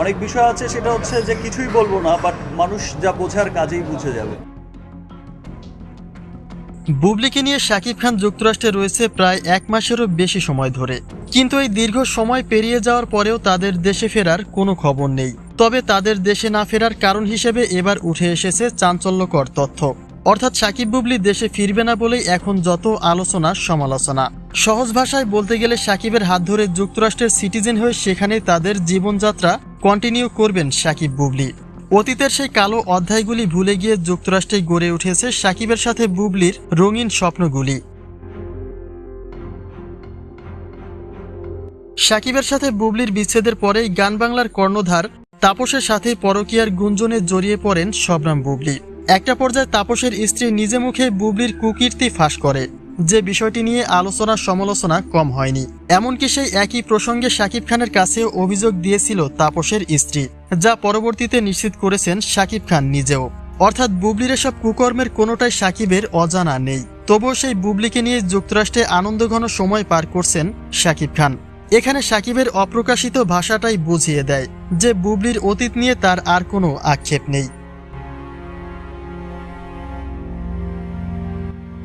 অনেক বিষয় আছে, সেটা হচ্ছে যে কিছুই বলব না বাট মানুষ যা বোঝার কাজেই বুঝে যাবে। বুবলিকে নিয়ে শাকিব খান যুক্তরাষ্ট্রে রয়েছে প্রায় এক মাসেরও বেশি সময় ধরে। কিন্তু এই দীর্ঘ সময় পেরিয়ে যাওয়ার পরেও তাদের দেশে ফেরার কোনো খবর নেই। তবে তাদের দেশে না ফেরার কারণ হিসেবে এবার উঠে এসেছে চাঞ্চল্যকর তথ্য। অর্থাৎ সাকিব বুবলি দেশে ফিরবে না বলেই এখন যত আলোচনা, সমালোচনা। সহজ ভাষায় বলতে গেলে সাকিবের হাত ধরে যুক্তরাষ্ট্রের সিটিজেন হয়ে সেখানে তাদের জীবনযাত্রা কন্টিনিউ করবেন সাকিব বুবলি। অতীতের সেই কালো অধ্যায়গুলি ভুলে গিয়ে যুক্তরাষ্ট্রে গড়ে উঠেছে সাকিবের সাথে বুবলির রঙিন স্বপ্নগুলি। সাকিবের সাথে বুবলির বিচ্ছেদের পরেই গান বাংলার কর্ণধার তাপসের সাথে পরকীয়ার গুঞ্জনে জড়িয়ে পড়েন শবরাম বুবলি। একটা পর্যায়ে তাপসের স্ত্রী নিজে মুখে বুবলির কুকীর্তি ফাঁস করে। যে বিষয়টি নিয়ে আলোচনা সমালোচনা কম হয়নি। এমনকি সেই একই প্রসঙ্গে শাকিব খানের কাছে অভিযোগ দিয়েছিল তাপসের স্ত্রী, যা পরবর্তীতে নিশ্চিত করেছেন শাকিব খান নিজেও। অর্থাৎ বুবলির এসব কুকর্মের কোনোটাই সাকিবের অজানা নেই। তবুও সেই বুবলিকে নিয়ে যুক্তরাষ্ট্রে আনন্দঘন সময় পার করছেন শাকিব খান। এখানে সাকিবের অপ্রকাশিত ভাষাটাই বুঝিয়ে দেয় যে বুবলির অতীত নিয়ে তার আর কোনো আক্ষেপ নেই।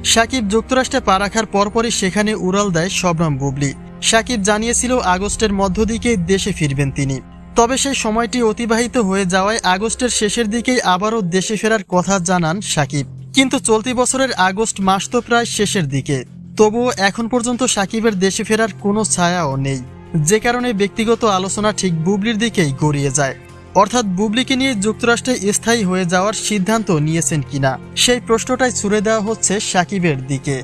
সাকিব যুক্তরাষ্ট্রে পা রাখার পরপরই সেখানে উড়াল দেয় শবনম বুবলি। সাকিব জানিয়েছিল, আগস্টের মধ্যদিকে দেশে ফিরবেন তিনি। তবে সেই সময়টি অতিবাহিত হয়ে যাওয়ায় আগস্টের শেষের দিকেই আবারও দেশে ফেরার কথা জানান সাকিব। কিন্তু চলতি বছরের আগস্ট মাস তো প্রায় শেষের দিকে। তবুও এখন পর্যন্ত সাকিবের দেশে ফেরার কোনো ছায়াও নেই। যে কারণে ব্যক্তিগত আলোচনা ঠিক বুবলির দিকেই গড়িয়ে যায়। অর্থাৎ বুবলিকে নিয়ে যুক্তরাষ্ট্রে স্থায়ী হয়ে যাওয়ার সিদ্ধান্ত নিয়েছেন কিনা? সেই প্রশ্নটাই ছুড়ে দেওয়া হচ্ছে সাকিবের দিকে।